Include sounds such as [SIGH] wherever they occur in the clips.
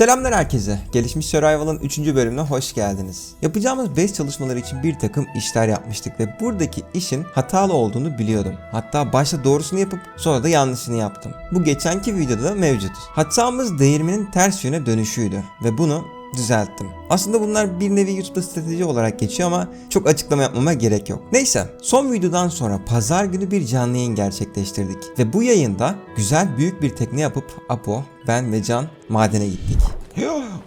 Selamlar herkese. Gelişmiş Survival'ın 3. bölümüne hoş geldiniz. Yapacağımız base çalışmaları için bir takım işler yapmıştık ve buradaki işin hatalı olduğunu biliyordum. Hatta başta doğrusunu yapıp sonra da yanlışını yaptım. Bu geçenki videoda da mevcut. Hatamız değirmenin ters yöne dönüşüydü ve bunu düzelttim. Aslında bunlar bir nevi YouTube strateji olarak geçiyor ama çok açıklama yapmama gerek yok. Neyse son videodan sonra pazar günü bir canlı yayın gerçekleştirdik. Ve bu yayında güzel büyük bir tekne yapıp Apo, ben ve Can madene gittik.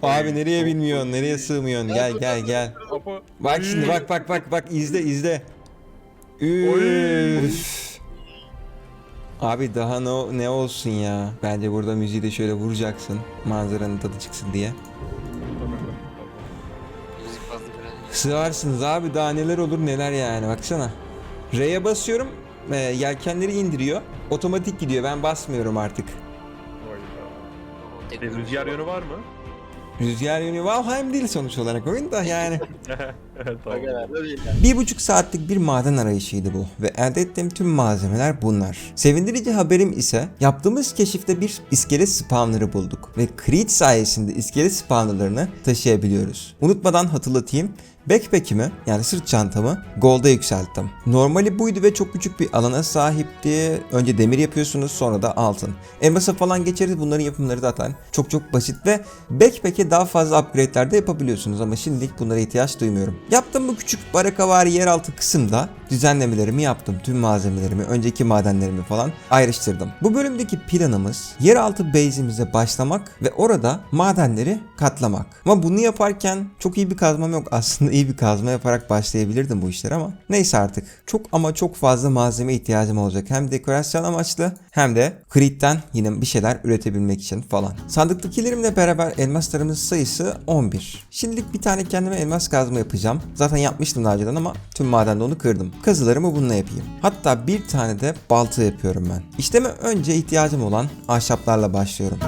Abi nereye bilmiyorsun, nereye sığmıyorsun? Gel gel gel. Bak şimdi bak bak bak bak izle izle. Üf. Abi daha ne, ne olsun ya. Bence burada müziği de şöyle vuracaksın. Manzaranın tadı çıksın diye. Sığarsınız abi daha neler olur neler yani baksana. R'ye basıyorum e, yelkenleri indiriyor. Otomatik gidiyor ben basmıyorum artık. Tek E, rüzgar yönü var mı? Rüzgar yönü Valheim değil sonuç olarak oyun da yani. [LAUGHS] evet tamam. Bir buçuk saatlik bir maden arayışıydı bu ve elde ettiğim tüm malzemeler bunlar. Sevindirici haberim ise yaptığımız keşifte bir iskelet spawner'ı bulduk ve Creed sayesinde iskelet spawner'larını taşıyabiliyoruz. Unutmadan hatırlatayım. Backpack'imi yani sırt çantamı Gold'a yükselttim. Normali buydu ve çok küçük bir alana sahipti. Önce demir yapıyorsunuz sonra da altın. Elmasa falan geçeriz bunların yapımları zaten çok çok basit ve Backpack'e daha fazla upgrade'ler de yapabiliyorsunuz ama şimdilik bunlara ihtiyaç duymuyorum. Yaptığım bu küçük barakavari yeraltı kısımda düzenlemelerimi yaptım. Tüm malzemelerimi, önceki madenlerimi falan ayrıştırdım. Bu bölümdeki planımız yeraltı base'imize başlamak ve orada madenleri katlamak. Ama bunu yaparken çok iyi bir kazmam yok. [LAUGHS] Aslında iyi bir kazma yaparak başlayabilirdim bu işlere ama neyse artık. Çok ama çok fazla malzeme ihtiyacım olacak. Hem dekorasyon amaçlı hem de Creed'den yine bir şeyler üretebilmek için falan. Sandıktakilerimle beraber elmaslarımız sayısı 11. Şimdilik bir tane kendime elmas kazma yapacağım. Zaten yapmıştım daha önceden ama tüm madende onu kırdım. Kazılarımı bununla yapayım. Hatta bir tane de balta yapıyorum ben. İşleme önce ihtiyacım olan ahşaplarla başlıyorum.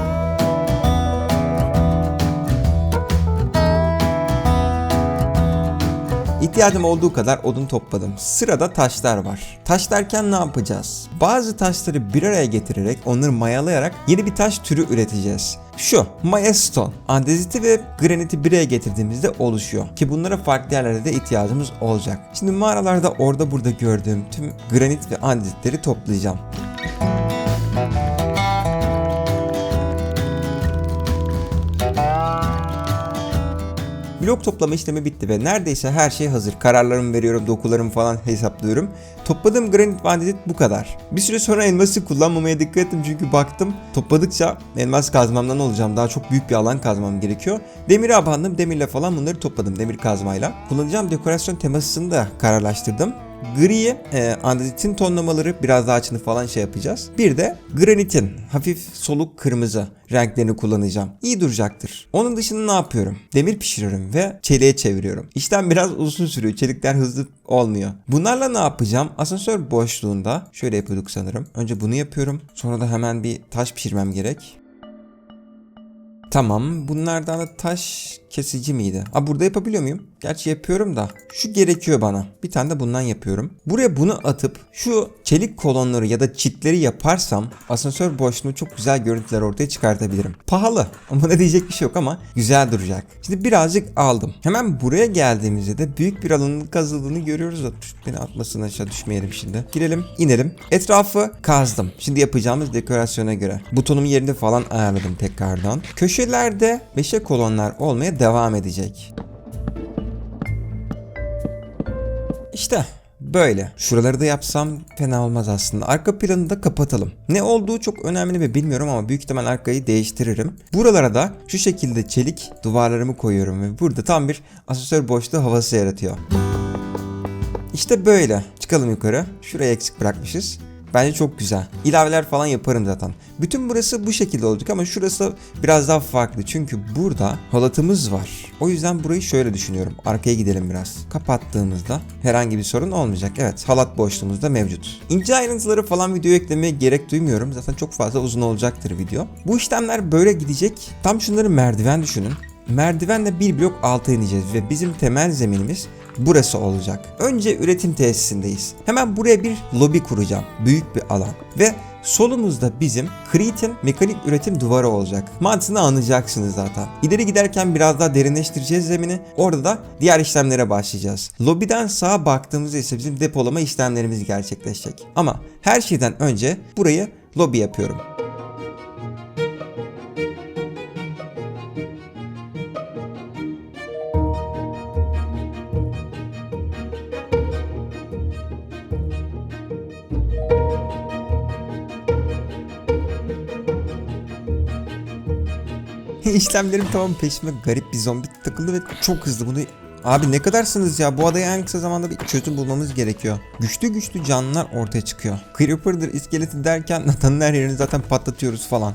İhtiyacım olduğu kadar odun topladım. Sırada taşlar var. Taş derken ne yapacağız? Bazı taşları bir araya getirerek onları mayalayarak yeni bir taş türü üreteceğiz. Şu Maya Stone. Andeziti ve graniti bir araya getirdiğimizde oluşuyor. Ki bunlara farklı yerlerde de ihtiyacımız olacak. Şimdi mağaralarda orada burada gördüğüm tüm granit ve andezitleri toplayacağım. Blok toplama işlemi bitti ve neredeyse her şey hazır. Kararlarımı veriyorum, dokularımı falan hesaplıyorum. Topladığım granit bandit bu kadar. Bir süre sonra elması kullanmamaya dikkat ettim çünkü baktım topladıkça elmas kazmamdan olacağım. Daha çok büyük bir alan kazmam gerekiyor. Demire abandım, demirle falan bunları topladım demir kazmayla. Kullanacağım dekorasyon temasını da kararlaştırdım. Griye e, andezitin tonlamaları biraz daha açını falan şey yapacağız. Bir de granitin hafif soluk kırmızı renklerini kullanacağım. İyi duracaktır. Onun dışında ne yapıyorum? Demir pişiriyorum ve çeliğe çeviriyorum. İşlem biraz uzun sürüyor. Çelikler hızlı olmuyor. Bunlarla ne yapacağım? Asansör boşluğunda şöyle yapıyorduk sanırım. Önce bunu yapıyorum. Sonra da hemen bir taş pişirmem gerek. Tamam. Bunlardan da taş kesici miydi? Aa burada yapabiliyor muyum? Gerçi yapıyorum da. Şu gerekiyor bana. Bir tane de bundan yapıyorum. Buraya bunu atıp şu çelik kolonları ya da çitleri yaparsam asansör boşluğunu çok güzel görüntüler ortaya çıkartabilirim. Pahalı ama ne diyecek bir şey yok ama güzel duracak. Şimdi birazcık aldım. Hemen buraya geldiğimizde de büyük bir alanın kazıldığını görüyoruz. Beni atmasın aşağı düşmeyelim şimdi. Girelim, inelim. Etrafı kazdım. Şimdi yapacağımız dekorasyona göre. Butonumu yerinde falan ayarladım tekrardan. Köşelerde meşe kolonlar olmaya devam edecek. İşte böyle. Şuraları da yapsam fena olmaz aslında. Arka planı da kapatalım. Ne olduğu çok önemli mi bilmiyorum ama büyük ihtimal arkayı değiştiririm. Buralara da şu şekilde çelik duvarlarımı koyuyorum ve burada tam bir asansör boşluğu havası yaratıyor. İşte böyle. Çıkalım yukarı. Şurayı eksik bırakmışız. Bence çok güzel. İlaveler falan yaparım zaten. Bütün burası bu şekilde olacak ama şurası biraz daha farklı. Çünkü burada halatımız var. O yüzden burayı şöyle düşünüyorum. Arkaya gidelim biraz. Kapattığımızda herhangi bir sorun olmayacak. Evet halat boşluğumuz da mevcut. İnce ayrıntıları falan videoya eklemeye gerek duymuyorum. Zaten çok fazla uzun olacaktır video. Bu işlemler böyle gidecek. Tam şunları merdiven düşünün. Merdivenle bir blok alta ineceğiz ve bizim temel zeminimiz burası olacak. Önce üretim tesisindeyiz. Hemen buraya bir lobi kuracağım. Büyük bir alan. Ve Solumuzda bizim Creed'in mekanik üretim duvarı olacak. Mantığını anlayacaksınız zaten. İleri giderken biraz daha derinleştireceğiz zemini. Orada da diğer işlemlere başlayacağız. Lobiden sağa baktığımızda ise bizim depolama işlemlerimiz gerçekleşecek. Ama her şeyden önce burayı lobi yapıyorum. İşlemlerim tamam peşime garip bir zombi takıldı ve çok hızlı bunu Abi ne kadarsınız ya bu adaya en kısa zamanda bir çözüm bulmamız gerekiyor. Güçlü güçlü canlılar ortaya çıkıyor. Creeper'dır, iskeleti derken [LAUGHS] Nathan'ın her yerini zaten patlatıyoruz falan.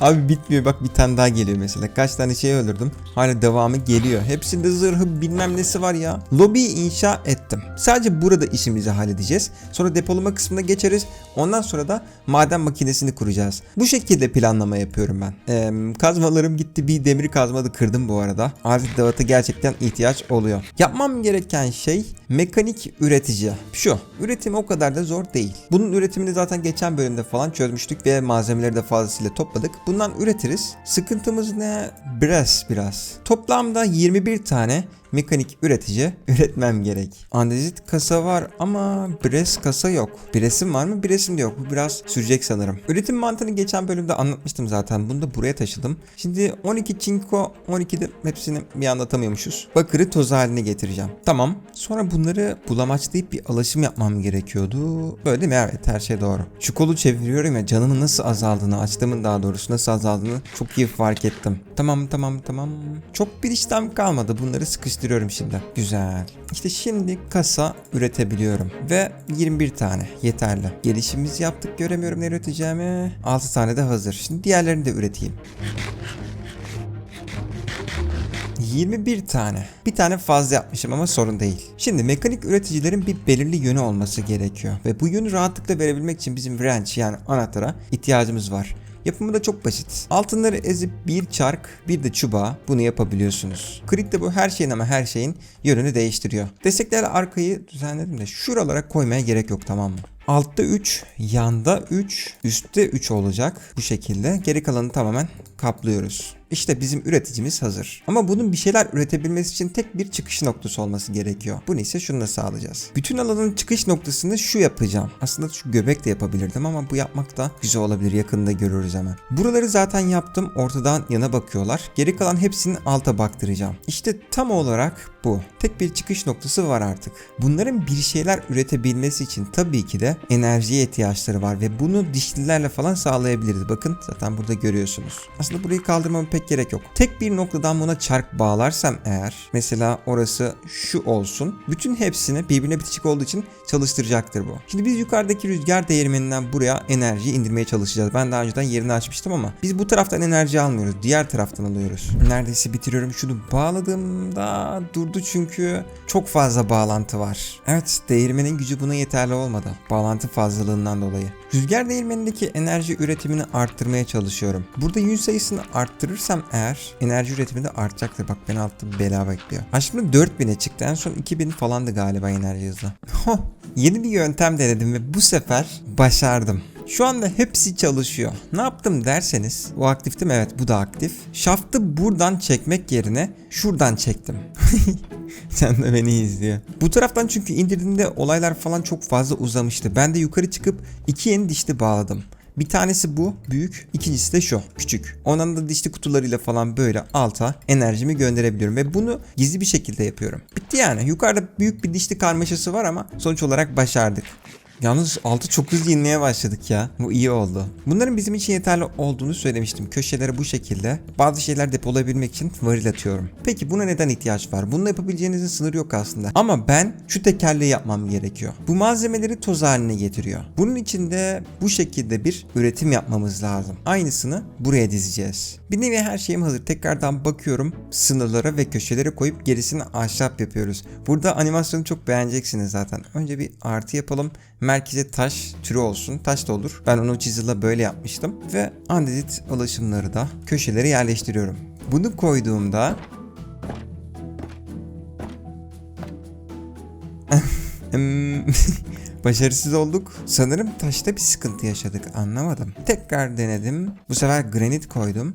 Abi bitmiyor bak bir tane daha geliyor mesela. Kaç tane şey öldürdüm. Hala devamı geliyor. Hepsinde zırhı bilmem nesi var ya. Lobiyi inşa ettim. Sadece burada işimizi halledeceğiz. Sonra depolama kısmına geçeriz. Ondan sonra da maden makinesini kuracağız. Bu şekilde planlama yapıyorum ben. Ee, kazmalarım gitti. Bir demir kazmadı kırdım bu arada. Artık dağıtı gerçekten ihtiyaç oluyor. Yapmam gereken şey mekanik üretici. Şu. Üretim o kadar da zor değil. Bunun üretimini zaten geçen bölümde falan çözmüştük ve malzemeleri de fazlasıyla topladık. Bundan üretiriz. Sıkıntımız ne? Brass biraz. Toplamda 21 tane mekanik üretici üretmem gerek. Andezit kasa var ama Bres kasa yok. Bres'im var mı? Bres'im de yok. Bu biraz sürecek sanırım. Üretim mantığını geçen bölümde anlatmıştım zaten. Bunu da buraya taşıdım. Şimdi 12 çinko 12'de hepsini bir anlatamıyormuşuz. Bakırı toz haline getireceğim. Tamam. Sonra bunları bulamaçlayıp bir alaşım yapmam gerekiyordu. Böyle değil mi? Evet her şey doğru. Şu kolu çeviriyorum ya canımın nasıl azaldığını, açtığımın daha doğrusu nasıl azaldığını çok iyi fark ettim. Tamam tamam tamam. Çok bir işlem kalmadı. Bunları sıkıştırıyorum şimdi. Güzel. İşte şimdi kasa üretebiliyorum. Ve 21 tane yeterli. Gelişimimizi yaptık göremiyorum ne üreteceğimi. 6 tane de hazır. Şimdi diğerlerini de üreteyim. 21 tane. Bir tane fazla yapmışım ama sorun değil. Şimdi mekanik üreticilerin bir belirli yönü olması gerekiyor. Ve bu yönü rahatlıkla verebilmek için bizim wrench yani anahtara ihtiyacımız var. Yapımı da çok basit. Altınları ezip bir çark bir de çubuğa bunu yapabiliyorsunuz. Crit de bu her şeyin ama her şeyin yönünü değiştiriyor. Desteklerle arkayı düzenledim de şuralara koymaya gerek yok tamam mı? Altta 3, yanda 3, üstte 3 olacak bu şekilde. Geri kalanı tamamen kaplıyoruz. İşte bizim üreticimiz hazır. Ama bunun bir şeyler üretebilmesi için tek bir çıkış noktası olması gerekiyor. Bunu ise şununla sağlayacağız. Bütün alanın çıkış noktasını şu yapacağım. Aslında şu göbek de yapabilirdim ama bu yapmak da güzel olabilir. Yakında görürüz hemen. Buraları zaten yaptım. Ortadan yana bakıyorlar. Geri kalan hepsini alta baktıracağım. İşte tam olarak bu. Tek bir çıkış noktası var artık. Bunların bir şeyler üretebilmesi için tabii ki de enerjiye ihtiyaçları var ve bunu dişlilerle falan sağlayabiliriz. Bakın zaten burada görüyorsunuz. Aslında burayı kaldırmama pek gerek yok. Tek bir noktadan buna çark bağlarsam eğer mesela orası şu olsun. Bütün hepsini birbirine bitişik olduğu için çalıştıracaktır bu. Şimdi biz yukarıdaki rüzgar değirmeninden buraya enerji indirmeye çalışacağız. Ben daha önceden yerini açmıştım ama biz bu taraftan enerji almıyoruz. Diğer taraftan alıyoruz. Neredeyse bitiriyorum. Şunu bağladığımda durdu çünkü çok fazla bağlantı var. Evet değirmenin gücü buna yeterli olmadı. Bağlantı fazlalığından dolayı. Rüzgar değirmenindeki enerji üretimini arttırmaya çalışıyorum. Burada yün sayısını arttırırsam eğer enerji üretimi de artacaktır. Bak beni altta bela bekliyor. Şimdi 4000'e çıktı. En son 2000 falandı galiba enerji hızı. [LAUGHS] Yeni bir yöntem denedim ve bu sefer başardım. Şu anda hepsi çalışıyor. Ne yaptım derseniz, bu aktif değil mi? Evet bu da aktif. Şaftı buradan çekmek yerine şuradan çektim. [LAUGHS] Sen de beni izliyor. Bu taraftan çünkü indirdiğimde olaylar falan çok fazla uzamıştı. Ben de yukarı çıkıp iki yeni dişli bağladım. Bir tanesi bu büyük, ikincisi de şu küçük. Ondan da dişli kutularıyla falan böyle alta enerjimi gönderebiliyorum ve bunu gizli bir şekilde yapıyorum. Bitti yani. Yukarıda büyük bir dişli karmaşası var ama sonuç olarak başardık. Yalnız altı çok hızlı inmeye başladık ya. Bu iyi oldu. Bunların bizim için yeterli olduğunu söylemiştim. Köşelere bu şekilde bazı şeyler depolayabilmek için varil atıyorum. Peki buna neden ihtiyaç var? Bunu yapabileceğinizin sınırı yok aslında. Ama ben şu tekerleği yapmam gerekiyor. Bu malzemeleri toz haline getiriyor. Bunun için de bu şekilde bir üretim yapmamız lazım. Aynısını buraya dizeceğiz. Bir nevi her şeyim hazır. Tekrardan bakıyorum. Sınırlara ve köşelere koyup gerisini ahşap yapıyoruz. Burada animasyonu çok beğeneceksiniz zaten. Önce bir artı yapalım. Merkeze taş türü olsun. Taş da olur. Ben onu chisel'la böyle yapmıştım. Ve andezit alaşımları da köşelere yerleştiriyorum. Bunu koyduğumda [LAUGHS] Başarısız olduk. Sanırım taşta bir sıkıntı yaşadık. Anlamadım. Tekrar denedim. Bu sefer granit koydum.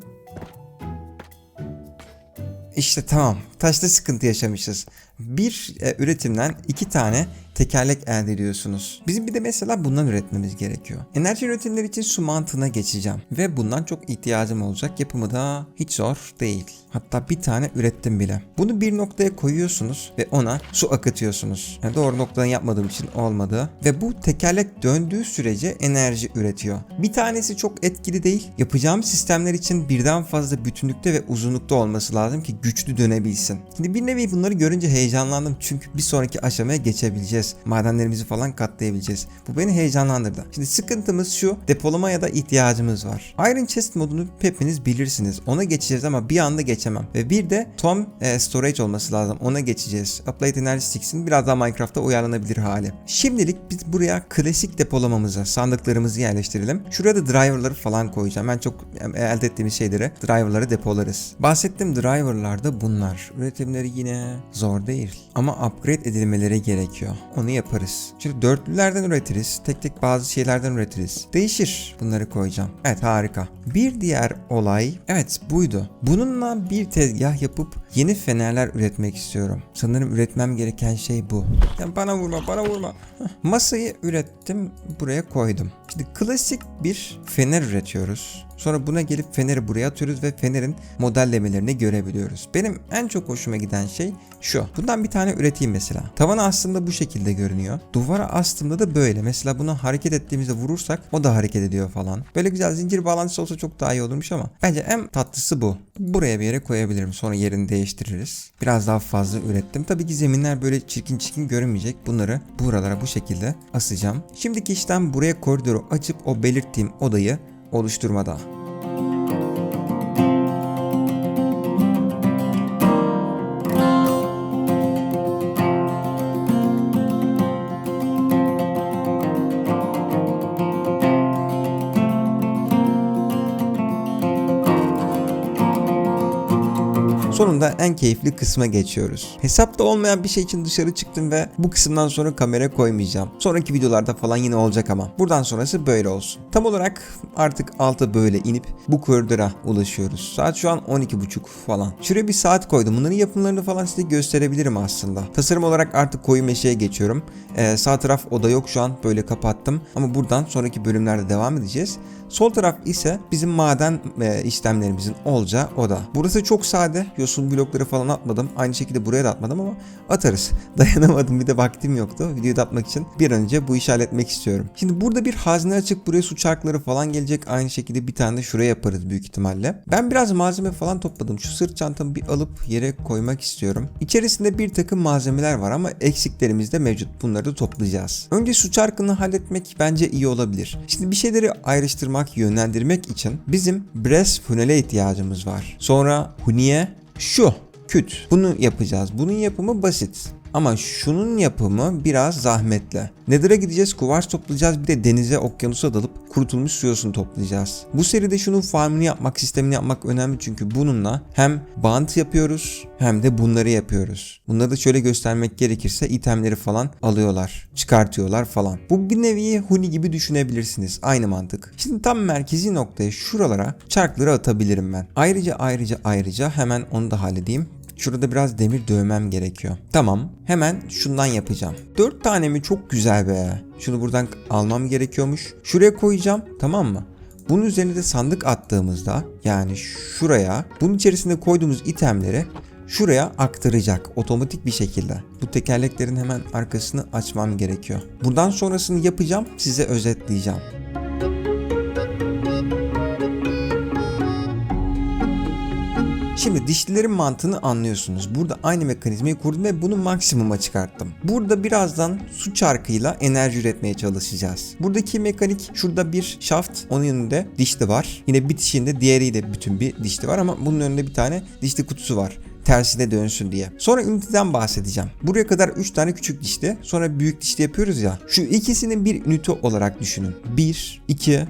İşte tamam. Taşta sıkıntı yaşamışız. Bir e, üretimden iki tane tekerlek elde ediyorsunuz. Bizim bir de mesela bundan üretmemiz gerekiyor. Enerji üretimleri için su mantığına geçeceğim. Ve bundan çok ihtiyacım olacak. Yapımı da hiç zor değil. Hatta bir tane ürettim bile. Bunu bir noktaya koyuyorsunuz ve ona su akıtıyorsunuz. Yani doğru noktadan yapmadığım için olmadı. Ve bu tekerlek döndüğü sürece enerji üretiyor. Bir tanesi çok etkili değil. Yapacağım sistemler için birden fazla bütünlükte ve uzunlukta olması lazım ki güçlü dönebilsin. Şimdi bir nevi bunları görünce heyecanlandım çünkü bir sonraki aşamaya geçebileceğiz. Madenlerimizi falan katlayabileceğiz. Bu beni heyecanlandırdı. Şimdi sıkıntımız şu depolama ya da ihtiyacımız var. Iron Chest modunu hepiniz bilirsiniz. Ona geçeceğiz ama bir anda geçemem. Ve bir de Tom e, Storage olması lazım. Ona geçeceğiz. Applied Energy biraz daha Minecraft'ta uyarlanabilir hali. Şimdilik biz buraya klasik depolamamıza sandıklarımızı yerleştirelim. Şuraya da driverları falan koyacağım. Ben çok elde ettiğimiz şeyleri driverları depolarız. Bahsettiğim driverlar da bunlar. Üretimleri yine zor değil. Ama upgrade edilmeleri gerekiyor. Onu yaparız. Şimdi dörtlülerden üretiriz. Tek tek bazı şeylerden üretiriz. Değişir. Bunları koyacağım. Evet harika. Bir diğer olay evet buydu. Bununla bir tezgah yapıp yeni fenerler üretmek istiyorum. Sanırım üretmem gereken şey bu. Ya bana vurma bana vurma. Masayı ürettim buraya koydum. Şimdi klasik bir fener üretiyoruz. Sonra buna gelip feneri buraya atıyoruz ve fenerin modellemelerini görebiliyoruz. Benim en çok hoşuma giden şey şu. Bundan bir tane üreteyim mesela. Tavanı aslında bu şekilde görünüyor. Duvara astığımda da böyle. Mesela buna hareket ettiğimizde vurursak o da hareket ediyor falan. Böyle güzel zincir bağlantısı olsa çok daha iyi olurmuş ama bence en tatlısı bu. Buraya bir yere koyabilirim. Sonra yerini değiştiririz. Biraz daha fazla ürettim. Tabii ki zeminler böyle çirkin çirkin görünmeyecek. Bunları buralara bu şekilde asacağım. Şimdiki işlem buraya koridoru açıp o belirttiğim odayı oluşturmada. Sonunda en keyifli kısma geçiyoruz. Hesapta olmayan bir şey için dışarı çıktım ve bu kısımdan sonra kamera koymayacağım. Sonraki videolarda falan yine olacak ama. Buradan sonrası böyle olsun. Tam olarak artık alta böyle inip bu koridora ulaşıyoruz. Saat şu an 12.30 falan. Şuraya bir saat koydum. Bunların yapımlarını falan size gösterebilirim aslında. Tasarım olarak artık koyu meşeye geçiyorum. Ee, sağ taraf oda yok şu an böyle kapattım. Ama buradan sonraki bölümlerde devam edeceğiz. Sol taraf ise bizim maden e, işlemlerimizin olacağı oda. Burası çok sade. Yosun blokları falan atmadım. Aynı şekilde buraya da atmadım ama atarız. [LAUGHS] Dayanamadım bir de vaktim yoktu. Videoyu da atmak için bir an önce bu işi halletmek istiyorum. Şimdi burada bir hazne açık. Buraya su çarkları falan gelecek. Aynı şekilde bir tane de şuraya yaparız büyük ihtimalle. Ben biraz malzeme falan topladım. Şu sırt çantamı bir alıp yere koymak istiyorum. İçerisinde bir takım malzemeler var ama eksiklerimiz de mevcut. Bunları da toplayacağız. Önce su çarkını halletmek bence iyi olabilir. Şimdi bir şeyleri ayrıştırmak, yönlendirmek için bizim Brass Funnel'e ihtiyacımız var. Sonra Huniye şu küt. Bunu yapacağız. Bunun yapımı basit. Ama şunun yapımı biraz zahmetli. Nether'a gideceğiz, kuvars toplayacağız bir de denize, okyanusa dalıp kurutulmuş su yosunu toplayacağız. Bu seride şunun farmını yapmak, sistemini yapmak önemli çünkü bununla hem bant yapıyoruz hem de bunları yapıyoruz. Bunları da şöyle göstermek gerekirse itemleri falan alıyorlar, çıkartıyorlar falan. Bu bir nevi huni gibi düşünebilirsiniz. Aynı mantık. Şimdi tam merkezi noktaya şuralara çarkları atabilirim ben. Ayrıca ayrıca ayrıca hemen onu da halledeyim. Şurada biraz demir dövmem gerekiyor. Tamam. Hemen şundan yapacağım. 4 tane mi çok güzel be. Şunu buradan almam gerekiyormuş. Şuraya koyacağım. Tamam mı? Bunun üzerine de sandık attığımızda yani şuraya bunun içerisinde koyduğumuz itemleri şuraya aktaracak otomatik bir şekilde. Bu tekerleklerin hemen arkasını açmam gerekiyor. Buradan sonrasını yapacağım size özetleyeceğim. Şimdi dişlilerin mantığını anlıyorsunuz. Burada aynı mekanizmayı kurdum ve bunu maksimuma çıkarttım. Burada birazdan su çarkıyla enerji üretmeye çalışacağız. Buradaki mekanik şurada bir şaft, onun yanında dişli var. Yine bitişinde diğeriyle bütün bir dişli var ama bunun önünde bir tane dişli kutusu var tersine dönsün diye. Sonra üniteden bahsedeceğim. Buraya kadar 3 tane küçük dişli, sonra büyük dişli yapıyoruz ya. Şu ikisinin bir ünite olarak düşünün. 1, 2,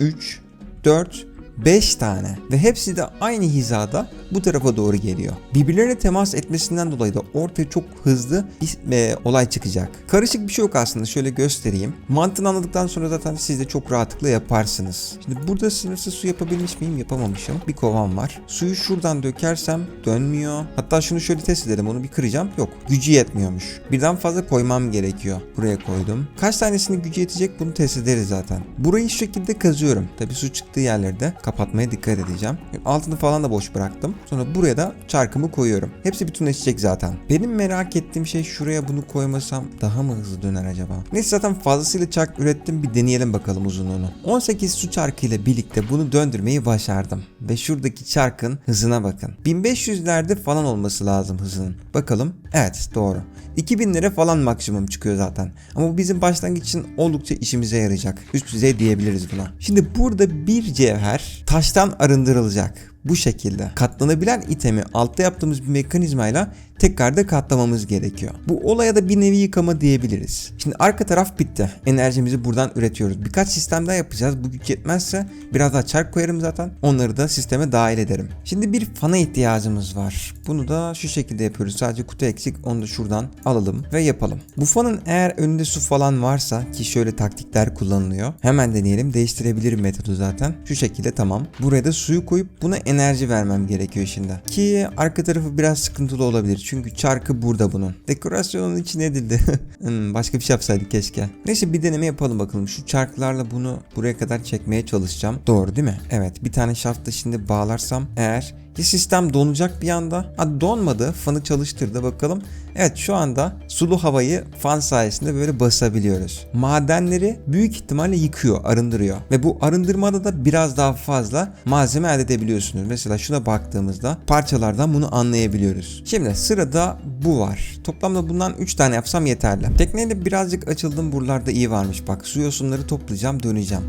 3, 4, 5 tane ve hepsi de aynı hizada bu tarafa doğru geliyor. Birbirlerine temas etmesinden dolayı da ortaya çok hızlı bir e, olay çıkacak. Karışık bir şey yok aslında şöyle göstereyim. Mantığını anladıktan sonra zaten siz de çok rahatlıkla yaparsınız. Şimdi burada sınırsız su yapabilmiş miyim? Yapamamışım. Bir kovam var. Suyu şuradan dökersem dönmüyor. Hatta şunu şöyle test edelim. Onu bir kıracağım. Yok. Gücü yetmiyormuş. Birden fazla koymam gerekiyor. Buraya koydum. Kaç tanesinin gücü yetecek bunu test ederiz zaten. Burayı şu şekilde kazıyorum. Tabi su çıktığı yerlerde kapatmaya dikkat edeceğim. Altını falan da boş bıraktım. Sonra buraya da çarkımı koyuyorum. Hepsi bütünleşecek zaten. Benim merak ettiğim şey şuraya bunu koymasam daha mı hızlı döner acaba? Neyse zaten fazlasıyla çark ürettim. Bir deneyelim bakalım uzunluğunu. 18 su çarkı ile birlikte bunu döndürmeyi başardım. Ve şuradaki çarkın hızına bakın. 1500'lerde falan olması lazım hızının. Bakalım. Evet doğru. 2000'lere falan maksimum çıkıyor zaten. Ama bu bizim başlangıç için oldukça işimize yarayacak. Üst düzey diyebiliriz buna. Şimdi burada bir cevher taştan arındırılacak. Bu şekilde. Katlanabilen itemi altta yaptığımız bir mekanizmayla tekrar da katlamamız gerekiyor. Bu olaya da bir nevi yıkama diyebiliriz. Şimdi arka taraf bitti. Enerjimizi buradan üretiyoruz. Birkaç sistem daha yapacağız. Bu güç yetmezse biraz daha çark koyarım zaten. Onları da sisteme dahil ederim. Şimdi bir fana ihtiyacımız var. Bunu da şu şekilde yapıyoruz. Sadece kutu eksik. Onu da şuradan alalım ve yapalım. Bu fanın eğer önünde su falan varsa ki şöyle taktikler kullanılıyor. Hemen deneyelim. Değiştirebilirim metodu zaten. Şu şekilde tamam. Buraya da suyu koyup buna enerji vermem gerekiyor şimdi. Ki arka tarafı biraz sıkıntılı olabilir. Çünkü çarkı burada bunun. Dekorasyonun içine edildi. [LAUGHS] Hmm, başka bir şey yapsaydık keşke. Neyse bir deneme yapalım bakalım. Şu çarklarla bunu buraya kadar çekmeye çalışacağım. Doğru değil mi? Evet bir tane şaftı şimdi bağlarsam eğer ya sistem donacak bir anda. Ha donmadı. Fanı çalıştırdı bakalım. Evet şu anda sulu havayı fan sayesinde böyle basabiliyoruz. Madenleri büyük ihtimalle yıkıyor, arındırıyor. Ve bu arındırmada da biraz daha fazla malzeme elde edebiliyorsunuz. Mesela şuna baktığımızda parçalardan bunu anlayabiliyoruz. Şimdi sırada bu var. Toplamda bundan 3 tane yapsam yeterli. Tekneyle birazcık açıldım buralarda iyi varmış. Bak su yosunları toplayacağım döneceğim.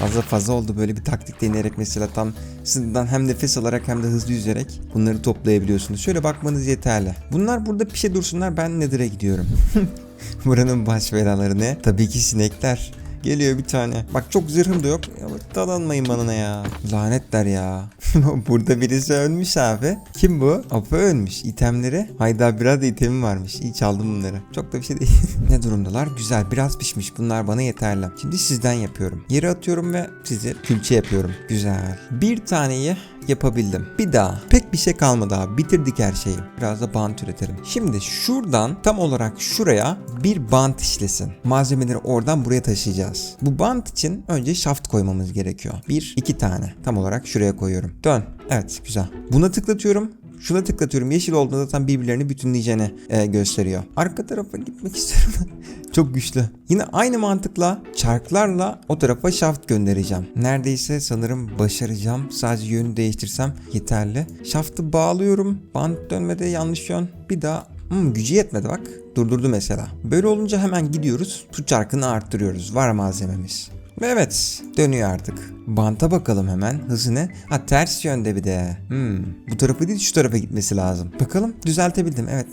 Fazla fazla oldu böyle bir taktik deneyerek mesela tam sınırdan hem nefes alarak hem de hızlı yüzerek bunları toplayabiliyorsunuz. Şöyle bakmanız yeterli. Bunlar burada pişe dursunlar ben Nether'a gidiyorum. [LAUGHS] Buranın baş belaları ne? Tabii ki sinekler. Geliyor bir tane. Bak çok zırhım da yok. Ya bak dalanmayın bana ya. Lanetler ya. [LAUGHS] Burada birisi ölmüş abi. Kim bu? Apo ölmüş. İtemleri. Hayda biraz da itemi varmış. İyi çaldım bunları. Çok da bir şey değil. [LAUGHS] ne durumdalar? Güzel. Biraz pişmiş. Bunlar bana yeterli. Şimdi sizden yapıyorum. Yere atıyorum ve sizi külçe yapıyorum. Güzel. Bir taneyi yapabildim. Bir daha. Pek bir şey kalmadı abi. Bitirdik her şeyi. Biraz da bant üretelim. Şimdi şuradan tam olarak şuraya bir bant işlesin. Malzemeleri oradan buraya taşıyacağız. Bu bant için önce şaft koymamız gerekiyor. Bir, iki tane. Tam olarak şuraya koyuyorum. Dön. Evet güzel. Buna tıklatıyorum. Şuna tıklatıyorum. Yeşil olduğunda zaten birbirlerini bütünleyeceğini e, gösteriyor. Arka tarafa gitmek [LAUGHS] istiyorum. Çok güçlü. Yine aynı mantıkla çarklarla o tarafa şaft göndereceğim. Neredeyse sanırım başaracağım. Sadece yönü değiştirsem yeterli. Şaftı bağlıyorum. Bant dönmede yanlış yön. Bir daha Hmm, gücü yetmedi bak. Durdurdu mesela. Böyle olunca hemen gidiyoruz. Su çarkını arttırıyoruz. Var malzememiz. Ve Evet dönüyor artık. Banta bakalım hemen. Hızı ne? Ha ters yönde bir de. Hmm. Bu tarafa değil şu tarafa gitmesi lazım. Bakalım düzeltebildim. Evet.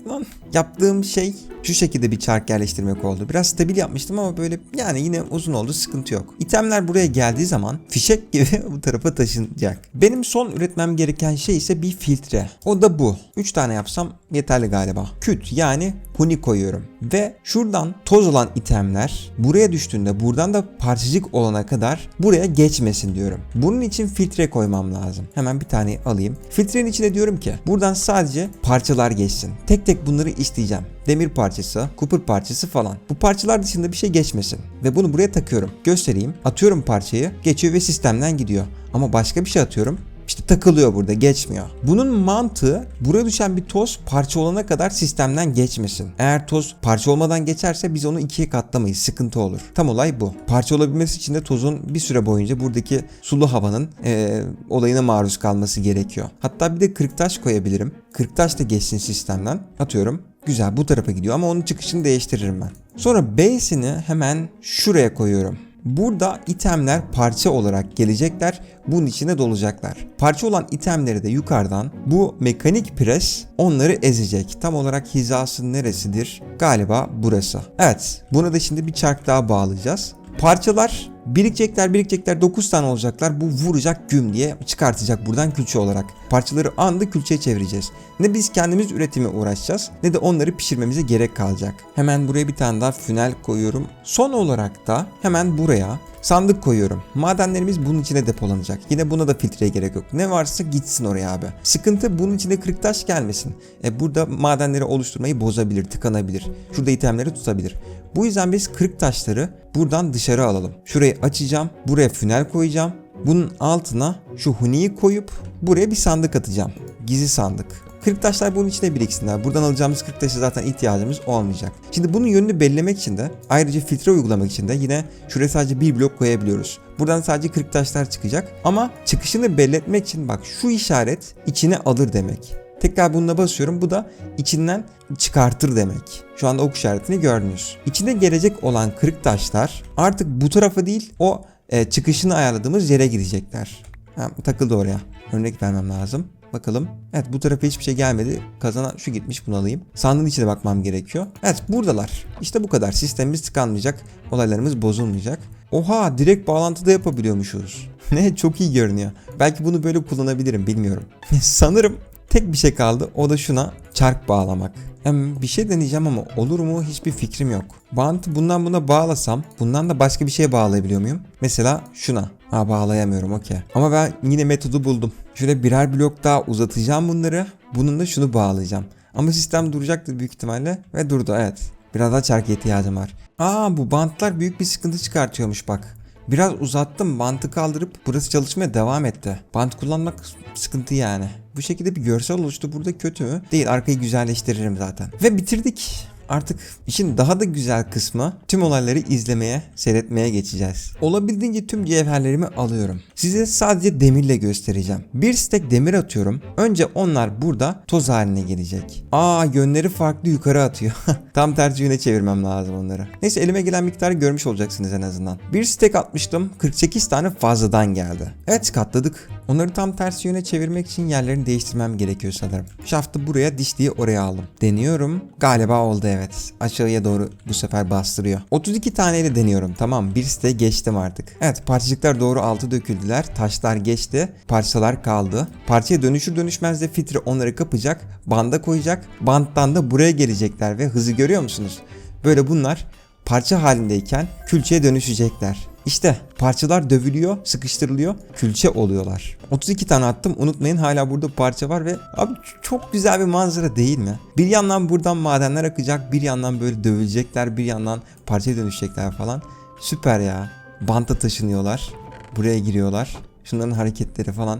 Yaptığım şey şu şekilde bir çark yerleştirmek oldu. Biraz stabil yapmıştım ama böyle yani yine uzun oldu sıkıntı yok. İtemler buraya geldiği zaman fişek gibi [LAUGHS] bu tarafa taşınacak. Benim son üretmem gereken şey ise bir filtre. O da bu. 3 tane yapsam yeterli galiba. Küt yani huni koyuyorum. Ve şuradan toz olan itemler buraya düştüğünde buradan da parçacık olana kadar buraya geçmesin diyorum. Bunun için filtre koymam lazım. Hemen bir tane alayım. Filtrenin içine diyorum ki buradan sadece parçalar geçsin. Tek tek bunları işleyeceğim. Demir parçası, kupur parçası falan. Bu parçalar dışında bir şey geçmesin. Ve bunu buraya takıyorum. Göstereyim. Atıyorum parçayı. Geçiyor ve sistemden gidiyor. Ama başka bir şey atıyorum. İşte takılıyor burada geçmiyor. Bunun mantığı buraya düşen bir toz parça olana kadar sistemden geçmesin. Eğer toz parça olmadan geçerse biz onu ikiye katlamayız. Sıkıntı olur. Tam olay bu. Parça olabilmesi için de tozun bir süre boyunca buradaki sulu havanın eee, olayına maruz kalması gerekiyor. Hatta bir de kırıktaş koyabilirim. Kırıktaş da geçsin sistemden. Atıyorum. Güzel bu tarafa gidiyor ama onun çıkışını değiştiririm ben. Sonra base'ini hemen şuraya koyuyorum. Burada itemler parça olarak gelecekler. Bunun içine dolacaklar. Parça olan itemleri de yukarıdan bu mekanik pres onları ezecek. Tam olarak hizası neresidir? Galiba burası. Evet. Buna da şimdi bir çark daha bağlayacağız. Parçalar Birikecekler birikecekler 9 tane olacaklar. Bu vuracak güm diye çıkartacak buradan külçe olarak. Parçaları anında külçeye çevireceğiz. Ne biz kendimiz üretime uğraşacağız ne de onları pişirmemize gerek kalacak. Hemen buraya bir tane daha fünel koyuyorum. Son olarak da hemen buraya sandık koyuyorum. Madenlerimiz bunun içine depolanacak. Yine buna da filtreye gerek yok. Ne varsa gitsin oraya abi. Sıkıntı bunun içinde kırık taş gelmesin. E burada madenleri oluşturmayı bozabilir, tıkanabilir. Şurada itemleri tutabilir. Bu yüzden biz kırık taşları buradan dışarı alalım. Şurayı açacağım. Buraya fünel koyacağım. Bunun altına şu huniyi koyup buraya bir sandık atacağım. Gizli sandık. Kırık taşlar bunun içine biriksinler. Buradan alacağımız kırık taşı zaten ihtiyacımız olmayacak. Şimdi bunun yönünü belirlemek için de ayrıca filtre uygulamak için de yine şuraya sadece bir blok koyabiliyoruz. Buradan sadece kırık taşlar çıkacak. Ama çıkışını belli etmek için bak şu işaret içine alır demek. Tekrar bununla basıyorum. Bu da içinden çıkartır demek. Şu anda ok işaretini gördünüz. İçine gelecek olan kırık taşlar artık bu tarafa değil o e, çıkışını ayarladığımız yere gidecekler. Ha, takıldı oraya. Örnek vermem lazım. Bakalım. Evet bu tarafa hiçbir şey gelmedi. Kazanan şu gitmiş bunu alayım. Sandığın içine bakmam gerekiyor. Evet buradalar. İşte bu kadar. Sistemimiz tıkanmayacak. Olaylarımız bozulmayacak. Oha direkt bağlantıda yapabiliyormuşuz. [LAUGHS] ne çok iyi görünüyor. Belki bunu böyle kullanabilirim bilmiyorum. [LAUGHS] Sanırım tek bir şey kaldı. O da şuna çark bağlamak. Hem bir şey deneyeceğim ama olur mu hiçbir fikrim yok. Bantı bundan buna bağlasam bundan da başka bir şeye bağlayabiliyor muyum? Mesela şuna. Ha bağlayamıyorum okey. Ama ben yine metodu buldum. Şöyle birer blok daha uzatacağım bunları. Bununla şunu bağlayacağım. Ama sistem duracaktır büyük ihtimalle. Ve durdu evet. Biraz daha çark ihtiyacım var. Aa bu bantlar büyük bir sıkıntı çıkartıyormuş bak. Biraz uzattım bantı kaldırıp burası çalışmaya devam etti. Bant kullanmak sıkıntı yani. Bu şekilde bir görsel oluştu burada kötü mü? Değil arkayı güzelleştiririm zaten. Ve bitirdik. Artık işin daha da güzel kısmı tüm olayları izlemeye, seyretmeye geçeceğiz. Olabildiğince tüm cevherlerimi alıyorum. Size sadece demirle göstereceğim. Bir stek demir atıyorum. Önce onlar burada toz haline gelecek. Aa yönleri farklı yukarı atıyor. [LAUGHS] Tam tersi yöne çevirmem lazım onları. Neyse elime gelen miktarı görmüş olacaksınız en azından. Bir stek atmıştım. 48 tane fazladan geldi. Evet katladık. Onları tam tersi yöne çevirmek için yerlerini değiştirmem gerekiyor sanırım. Şaftı buraya, dişliği oraya aldım. Deniyorum. Galiba oldu evet. Aşağıya doğru bu sefer bastırıyor. 32 taneyle deniyorum. Tamam bir site geçtim artık. Evet parçacıklar doğru altı döküldüler. Taşlar geçti. Parçalar kaldı. Parçaya dönüşür dönüşmez de filtre onları kapacak. Banda koyacak. Banttan da buraya gelecekler ve hızı görüyor musunuz? Böyle bunlar parça halindeyken külçeye dönüşecekler. İşte parçalar dövülüyor, sıkıştırılıyor, külçe oluyorlar. 32 tane attım. Unutmayın hala burada parça var ve abi çok güzel bir manzara değil mi? Bir yandan buradan madenler akacak, bir yandan böyle dövülecekler, bir yandan parçaya dönüşecekler falan. Süper ya. Banta taşınıyorlar. Buraya giriyorlar. Şunların hareketleri falan.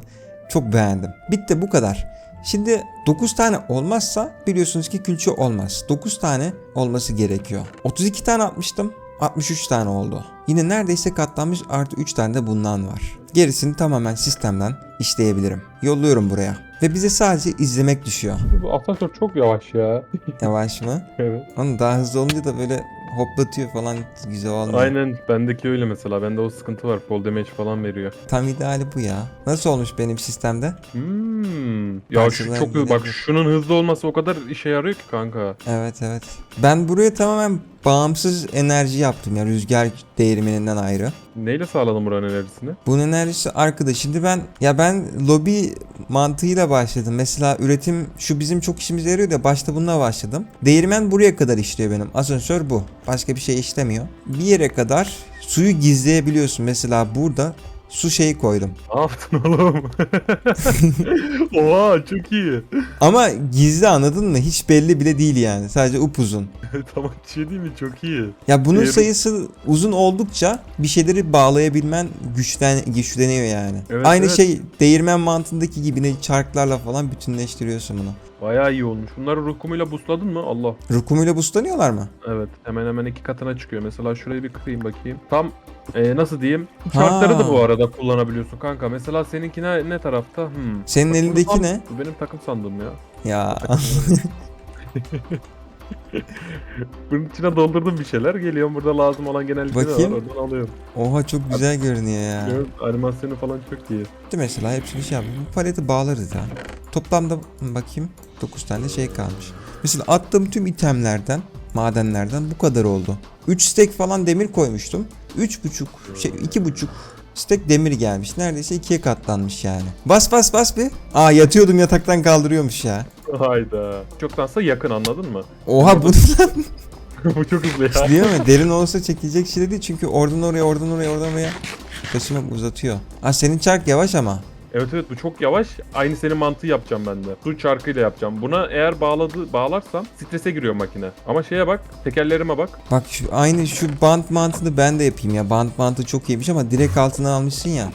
Çok beğendim. Bitti bu kadar. Şimdi 9 tane olmazsa biliyorsunuz ki külçe olmaz. 9 tane olması gerekiyor. 32 tane atmıştım. 63 tane oldu. Yine neredeyse katlanmış artı 3 tane de bundan var. Gerisini tamamen sistemden işleyebilirim. Yolluyorum buraya. Ve bize sadece izlemek düşüyor. Bu asansör çok yavaş ya. Yavaş mı? [LAUGHS] evet. Onu daha hızlı olunca da böyle hoplatıyor falan güzel olmuyor. Aynen bendeki öyle mesela. Bende o sıkıntı var. Fall damage falan veriyor. Tam ideali bu ya. Nasıl olmuş benim sistemde? Hmm. Ya şu Parçalar çok yine bak şunun hızlı olması o kadar işe yarıyor ki kanka. Evet evet. Ben buraya tamamen bağımsız enerji yaptım ya rüzgar değirmeninden ayrı. Neyle sağladın buranın enerjisini? Bunun enerjisi arkada. Şimdi ben ya ben lobi mantığıyla başladım. Mesela üretim şu bizim çok işimize yarıyor da başta bununla başladım. Değirmen buraya kadar işliyor benim. Asansör bu. Başka bir şey işlemiyor. Bir yere kadar suyu gizleyebiliyorsun. Mesela burada su şeyi koydum. Ne yaptın oğlum? [LAUGHS] Oha çok iyi. Ama gizli anladın mı? Hiç belli bile değil yani. Sadece upuzun. [LAUGHS] tamam bir şey değil mi? Çok iyi. Ya bunun Değirmen- sayısı uzun oldukça bir şeyleri bağlayabilmen güçlen güçleniyor yani. Evet, Aynı evet. şey değirmen mantığındaki gibi ne çarklarla falan bütünleştiriyorsun bunu. Bayağı iyi olmuş. Bunları rukumuyla busladın mı? Allah. Rukumuyla buslanıyorlar mı? Evet hemen hemen iki katına çıkıyor. Mesela şurayı bir kırayım bakayım. Tam e, nasıl diyeyim? Bu Çarkları da bu arada kullanabiliyorsun kanka. Mesela seninki ne, ne tarafta? Hmm. Senin Bak, elindeki tam- ne? Bu benim takım sandım ya. Ya [LAUGHS] [LAUGHS] [LAUGHS] Bunun içine doldurdum bir şeyler. Geliyorum burada lazım olan genellikle de var. Bakayım. Oradan alıyorum. oha çok güzel görünüyor ya. Evet, animasyonu falan çok iyi. Şimdi mesela hepsini şey yapayım. Bu paleti bağlarız ya. Toplamda bakayım 9 tane şey kalmış. Mesela attığım tüm itemlerden, madenlerden bu kadar oldu. 3 stek falan demir koymuştum. 3,5 şey 2,5 stek demir gelmiş. Neredeyse ikiye katlanmış yani. Bas bas bas bir. Aa yatıyordum yataktan kaldırıyormuş ya. Hayda. Çoktansa yakın anladın mı? Oha bu [LAUGHS] Bu çok hızlı ya. değil mi? Derin olsa çekilecek şey değil çünkü oradan oraya oradan oraya oradan oraya taşımak uzatıyor. Aa senin çark yavaş ama. Evet evet bu çok yavaş. Aynı senin mantığı yapacağım ben de. Su çarkıyla yapacağım. Buna eğer bağladı bağlarsam strese giriyor makine. Ama şeye bak, tekerlerime bak. Bak şu aynı şu bant mantını ben de yapayım ya. Bant mantı çok iyiymiş ama direkt altına almışsın ya.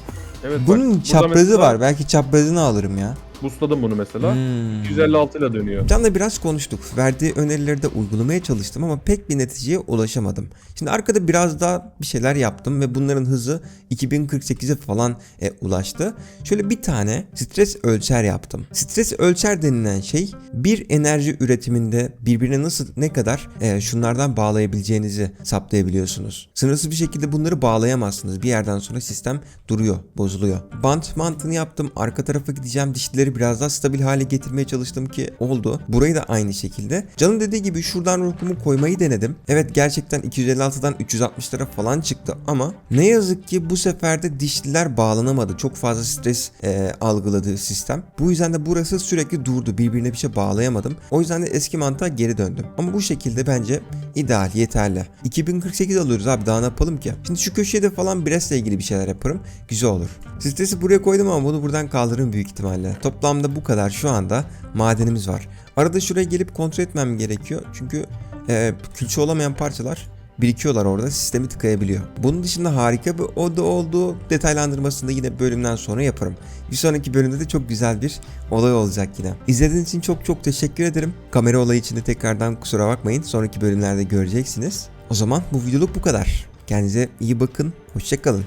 Evet bak, Bunun burada çaprazı mesela var. Belki çaprazını alırım ya. Boostladım bunu mesela. Hmm. 156 ile dönüyor. Can'la biraz konuştuk. Verdiği önerileri de uygulamaya çalıştım ama pek bir neticeye ulaşamadım. Şimdi arkada biraz daha bir şeyler yaptım ve bunların hızı 2048'e falan e, ulaştı. Şöyle bir tane stres ölçer yaptım. Stres ölçer denilen şey bir enerji üretiminde birbirine nasıl ne kadar e, şunlardan bağlayabileceğinizi saptayabiliyorsunuz. Sınırsız bir şekilde bunları bağlayamazsınız. Bir yerden sonra sistem duruyor, bozuluyor. Bant mantığını yaptım. Arka tarafa gideceğim. Dişlileri biraz daha stabil hale getirmeye çalıştım ki oldu. Burayı da aynı şekilde. Canım dediği gibi şuradan ruhumu koymayı denedim. Evet gerçekten 256'dan 360'lara falan çıktı ama ne yazık ki bu sefer de dişliler bağlanamadı. Çok fazla stres e, algıladı sistem. Bu yüzden de burası sürekli durdu. Birbirine bir şey bağlayamadım. O yüzden de eski mantığa geri döndüm. Ama bu şekilde bence ideal, yeterli. 2048 alıyoruz abi daha ne yapalım ki? Şimdi şu köşede falan Brest'le ilgili bir şeyler yaparım. Güzel olur. Stresi buraya koydum ama bunu buradan kaldırırım büyük ihtimalle. Toplamda bu kadar şu anda madenimiz var. Arada şuraya gelip kontrol etmem gerekiyor. Çünkü e, külçe olamayan parçalar birikiyorlar orada sistemi tıkayabiliyor. Bunun dışında harika bir oda olduğu detaylandırmasını da yine bölümden sonra yaparım. Bir sonraki bölümde de çok güzel bir olay olacak yine. İzlediğiniz için çok çok teşekkür ederim. Kamera olayı için de tekrardan kusura bakmayın. Sonraki bölümlerde göreceksiniz. O zaman bu videoluk bu kadar. Kendinize iyi bakın. Hoşçakalın.